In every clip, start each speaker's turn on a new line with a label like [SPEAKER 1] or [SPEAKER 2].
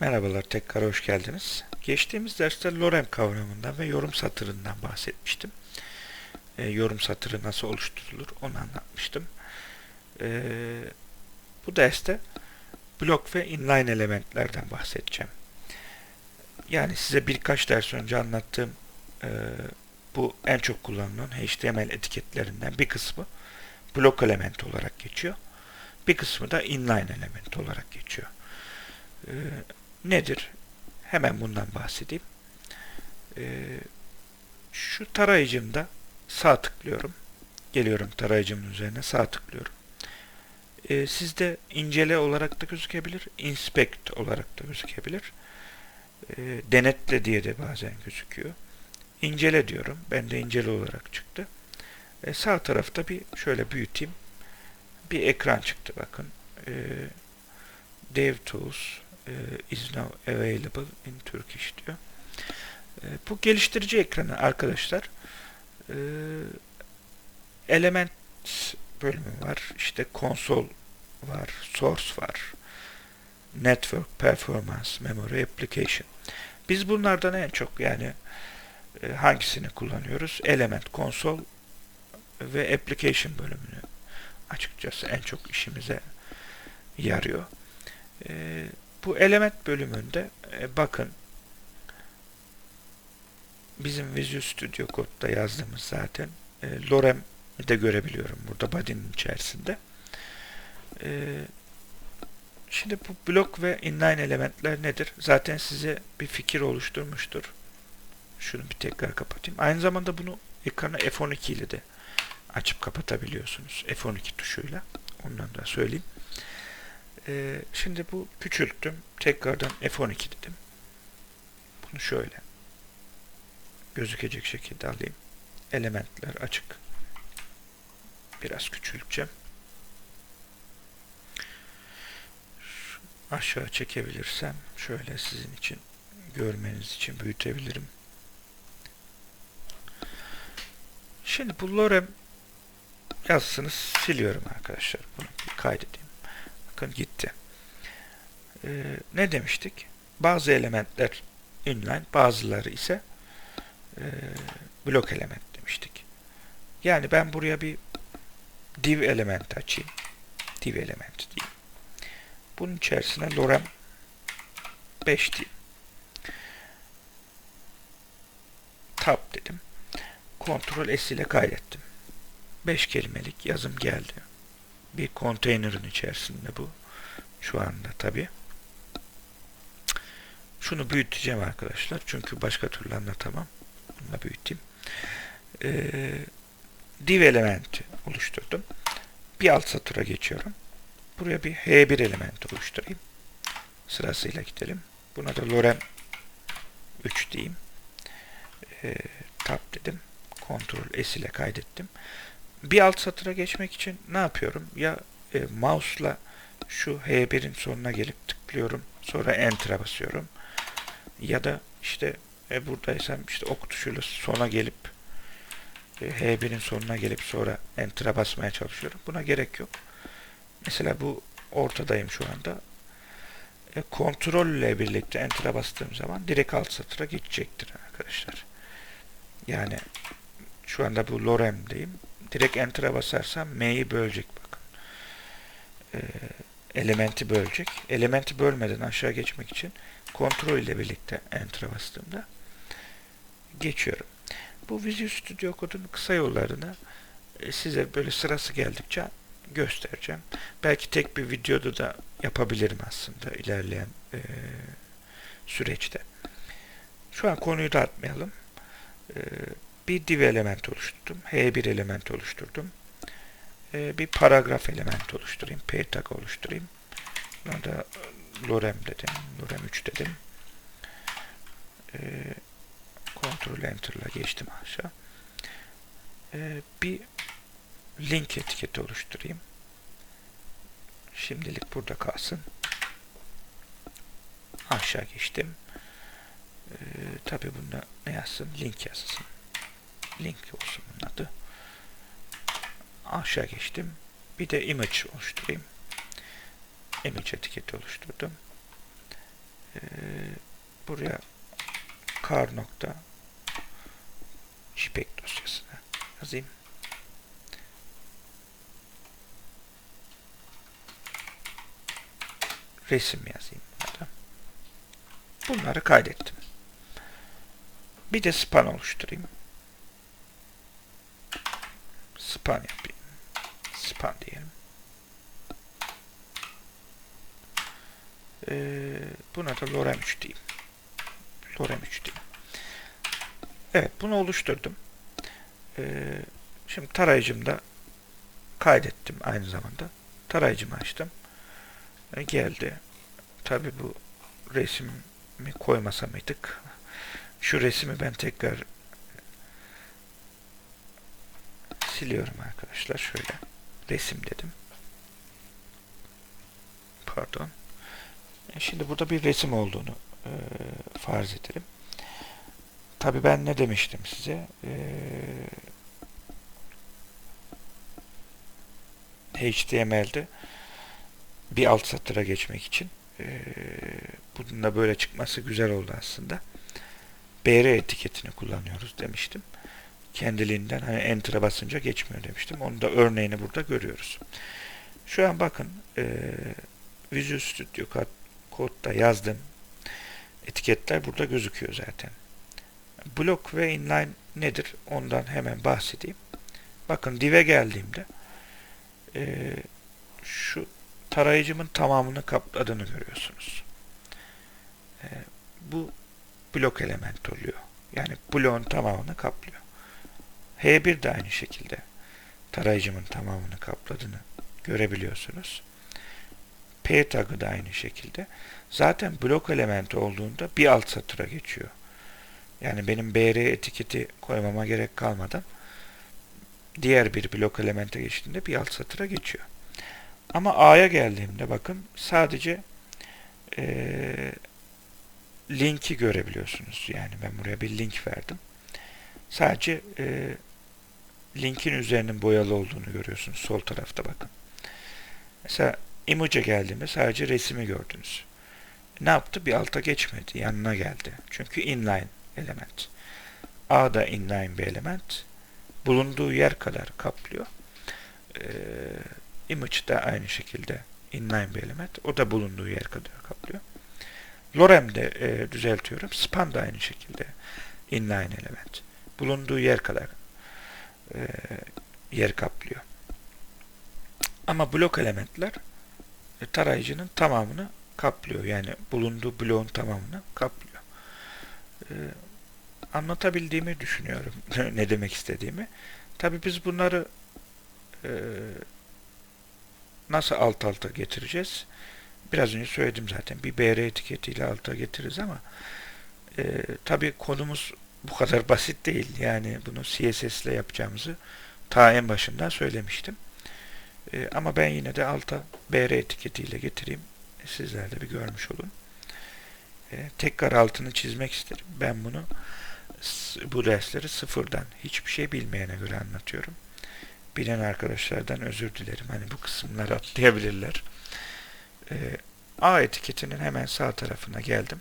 [SPEAKER 1] Merhabalar, tekrar hoş geldiniz. Geçtiğimiz derste lorem kavramından ve yorum satırından bahsetmiştim. E, yorum satırı nasıl oluşturulur onu anlatmıştım. E, bu derste blok ve inline elementlerden bahsedeceğim. Yani size birkaç ders önce anlattığım e, bu en çok kullanılan HTML etiketlerinden bir kısmı blok element olarak geçiyor. Bir kısmı da inline element olarak geçiyor. E, nedir? Hemen bundan bahsedeyim. Ee, şu tarayıcımda sağ tıklıyorum. Geliyorum tarayıcımın üzerine sağ tıklıyorum. Ee, sizde incele olarak da gözükebilir, inspect olarak da gözükebilir. Ee, denetle diye de bazen gözüküyor. İncele diyorum. Ben de incele olarak çıktı. Ee, sağ tarafta bir şöyle büyüteyim. Bir ekran çıktı bakın. Ee, DevTools e, is now available in Turkish diyor. E, bu geliştirici ekranı arkadaşlar e, element bölümü var. İşte konsol var, source var, network, performance, memory, application. Biz bunlardan en çok yani hangisini kullanıyoruz? Element, konsol ve application bölümünü açıkçası en çok işimize yarıyor. E, bu element bölümünde e, bakın bizim Visual Studio Code'da yazdığımız zaten e, lorem de görebiliyorum burada body'nin içerisinde. E, şimdi bu blok ve inline elementler nedir? Zaten size bir fikir oluşturmuştur. Şunu bir tekrar kapatayım. Aynı zamanda bunu ekranı F12 ile de açıp kapatabiliyorsunuz. F12 tuşuyla. Ondan da söyleyeyim. Ee, şimdi bu küçülttüm. Tekrardan F12 dedim. Bunu şöyle gözükecek şekilde alayım. Elementler açık. Biraz küçülteceğim. Aşağı çekebilirsem şöyle sizin için görmeniz için büyütebilirim. Şimdi bu lorem yazısını siliyorum arkadaşlar. Bunu kaydedeyim. Bakın gitti. Ee, ne demiştik? Bazı elementler inline, bazıları ise e, blok element demiştik. Yani ben buraya bir div element açayım. Div element diyeyim. Bunun içerisine lorem 5 diyeyim. Tab dedim. Ctrl S ile kaydettim. 5 kelimelik yazım geldi bir konteynerin içerisinde bu. Şu anda tabi. Şunu büyüteceğim arkadaşlar. Çünkü başka türlü anlatamam. Bunu da büyüteyim. Ee, div elementi oluşturdum. Bir alt satıra geçiyorum. Buraya bir H1 elementi oluşturayım. Sırasıyla gidelim. Buna da lorem 3 diyeyim. Ee, tab dedim. Ctrl S ile kaydettim bir alt satıra geçmek için ne yapıyorum? Ya e, mouse'la şu H1'in sonuna gelip tıklıyorum. Sonra Enter'a basıyorum. Ya da işte e, buradaysam işte ok tuşuyla sona gelip e, H1'in sonuna gelip sonra Enter'a basmaya çalışıyorum. Buna gerek yok. Mesela bu ortadayım şu anda. E, kontrol ile birlikte Enter'a bastığım zaman direkt alt satıra geçecektir arkadaşlar. Yani şu anda bu lorem'deyim direkt enter'a basarsam m'yi bölecek bakın. Ee, elementi bölecek. Elementi bölmeden aşağı geçmek için kontrol ile birlikte enter'a bastığımda geçiyorum. Bu Visual Studio Code'un kısa yollarını e, size böyle sırası geldikçe göstereceğim. Belki tek bir videoda da yapabilirim aslında ilerleyen e, süreçte. Şu an konuyu da atmayalım. E, bir div element oluşturdum. H1 element oluşturdum. Ee, bir paragraf element oluşturayım. P tag oluşturayım. Buna da e, lorem dedim. Lorem 3 dedim. Ee, Ctrl Enter ile geçtim aşağı. Ee, bir link etiketi oluşturayım. Şimdilik burada kalsın. Aşağı geçtim. Ee, Tabi bunda ne yazsın? Link yazsın link olsun bunun adı. Aşağı geçtim. Bir de image oluşturayım. Image etiketi oluşturdum. Ee, buraya kar nokta JPEG dosyasına yazayım. Resim yazayım burada. Bunları kaydettim. Bir de span oluşturayım. Span yapayım. Span diyelim. Ee, buna da lorem 3 diyeyim. Lorem 3 diyeyim. Evet bunu oluşturdum. Ee, şimdi tarayıcımda kaydettim aynı zamanda. Tarayıcımı açtım. Ee, geldi. Tabi bu resmi koymasa mıydık? Şu resmi ben tekrar siliyorum arkadaşlar. Şöyle resim dedim. Pardon. E, Şimdi burada bir resim olduğunu e, farz edelim. Tabi ben ne demiştim size? E, HTML'de bir alt satıra geçmek için e, bunun da böyle çıkması güzel oldu aslında. BR etiketini kullanıyoruz demiştim. Kendiliğinden hani enter'a basınca geçmiyor demiştim. Onu da örneğini burada görüyoruz. Şu an bakın e, Visual Studio Code'da yazdığım etiketler burada gözüküyor zaten. Block ve inline nedir? Ondan hemen bahsedeyim. Bakın div'e geldiğimde e, şu tarayıcımın tamamını kapladığını görüyorsunuz. E, bu blok element oluyor. Yani bloğun tamamını kaplıyor. H1 de aynı şekilde tarayıcımın tamamını kapladığını görebiliyorsunuz. P tagı da aynı şekilde. Zaten blok elementi olduğunda bir alt satıra geçiyor. Yani benim BR etiketi koymama gerek kalmadan diğer bir blok elemente geçtiğinde bir alt satıra geçiyor. Ama A'ya geldiğimde bakın sadece ee, linki görebiliyorsunuz. Yani ben buraya bir link verdim. Sadece e, linkin üzerinin boyalı olduğunu görüyorsunuz. Sol tarafta bakın. Mesela image'e geldiğimde sadece resmi gördünüz. Ne yaptı? Bir alta geçmedi. Yanına geldi. Çünkü inline element. A da inline bir element. Bulunduğu yer kadar kaplıyor. Ee, image de aynı şekilde inline bir element. O da bulunduğu yer kadar kaplıyor. Lorem de e, düzeltiyorum. Span da aynı şekilde inline element. Bulunduğu yer kadar e, yer kaplıyor. Ama blok elementler e, tarayıcının tamamını kaplıyor. Yani bulunduğu bloğun tamamını kaplıyor. E, anlatabildiğimi düşünüyorum. ne demek istediğimi. Tabi biz bunları e, nasıl alt alta getireceğiz? Biraz önce söyledim zaten. Bir BR etiketiyle alta getiririz ama e, tabi konumuz bu kadar basit değil. Yani bunu CSS ile yapacağımızı ta en başından söylemiştim. E, ama ben yine de alta BR etiketiyle getireyim. Sizler de bir görmüş olun. E, tekrar altını çizmek isterim. Ben bunu bu dersleri sıfırdan hiçbir şey bilmeyene göre anlatıyorum. Bilen arkadaşlardan özür dilerim. Hani bu kısımları atlayabilirler. E, A etiketinin hemen sağ tarafına geldim.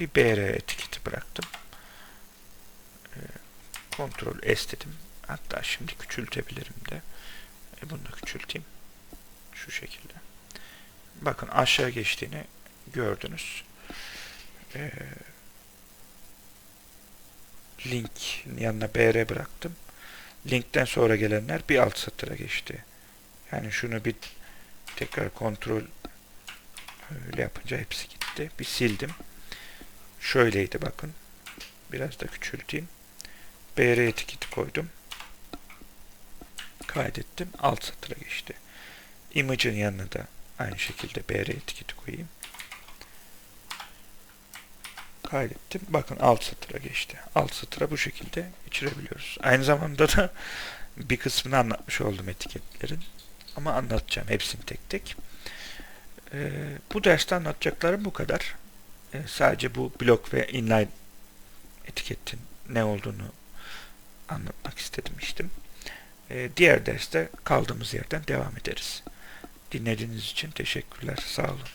[SPEAKER 1] Bir BR etiketi bıraktım. Ctrl S dedim. Hatta şimdi küçültebilirim de. E, bunu da küçülteyim. Şu şekilde. Bakın aşağı geçtiğini gördünüz. E, link yanına BR bıraktım. Linkten sonra gelenler bir alt satıra geçti. Yani şunu bir tekrar kontrol öyle yapınca hepsi gitti. Bir sildim. Şöyleydi bakın. Biraz da küçülteyim. BR etiketi koydum. Kaydettim. Alt satıra geçti. Image'ın yanına da aynı şekilde BR etiketi koyayım. Kaydettim. Bakın alt satıra geçti. Alt satıra bu şekilde geçirebiliyoruz. Aynı zamanda da bir kısmını anlatmış oldum etiketlerin. Ama anlatacağım hepsini tek tek. Ee, bu derste anlatacaklarım bu kadar. Ee, sadece bu blok ve inline etiketin ne olduğunu anlatmak istemiştim. Ee, diğer derste kaldığımız yerden devam ederiz. Dinlediğiniz için teşekkürler. Sağ olun.